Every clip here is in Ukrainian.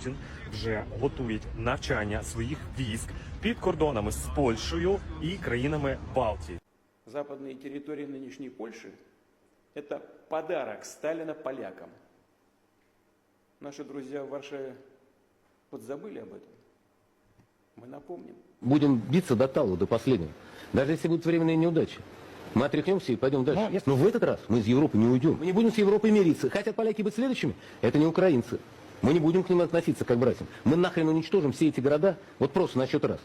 Путін вже готують навчання своїх військ під кордонами з Польщею і країнами Балтії. Западные территории нынешней Польши – это подарок Сталина полякам. Наши друзья в Варшаве подзабыли об этом. Мы напомним. Будем биться до талу, до последнего. Даже если будут временные неудачи. Мы отряхнемся и пойдем дальше. Но в этот раз мы из Европы не уйдем. Мы не будем с Европой мириться. Хотят поляки быть следующими? Это не украинцы. Мы не будем к ним относиться как к братьям. Мы нахрен уничтожим все эти города. Вот просто на счет раз.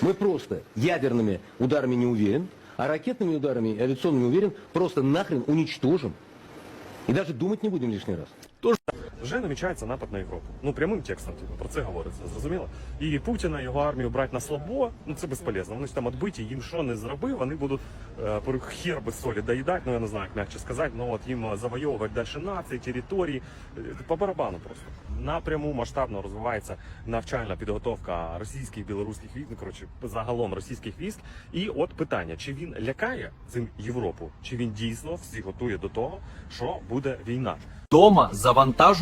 Мы просто ядерными ударами не уверен, а ракетными ударами и авиационными уверен, просто нахрен уничтожим. И даже думать не будем лишний раз. Вже намічається напад на Європу. Ну прямим текстом типу, про це говориться, зрозуміло? І Путіна, його армію брати на слабо, ну це безполезно. Вони ж там відбиті, їм що не зробив, вони будуть е, хер без солі доїдати, ну я не знаю, як м'якше сказати, ну от їм завойовувати далі нації, території, е, по барабану просто. Напряму масштабно розвивається навчальна підготовка російських, білоруських військ, ну коротше, загалом російських військ. І от питання, чи він лякає цим Європу, чи він дійсно всіх готує до того, що буде війна. Дома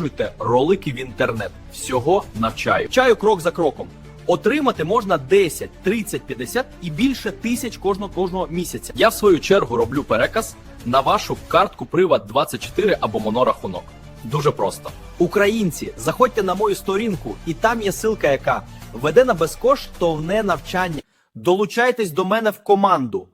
завантажуйте ролики в інтернет. Всього навчаю. Вчаю крок за кроком. Отримати можна 10, 30, 50 і більше тисяч кожного кожного місяця. Я в свою чергу роблю переказ на вашу картку Приват 24 або монорахунок. Дуже просто. Українці, заходьте на мою сторінку, і там є ссылка, яка веде на безкоштовне навчання. Долучайтесь до мене в команду.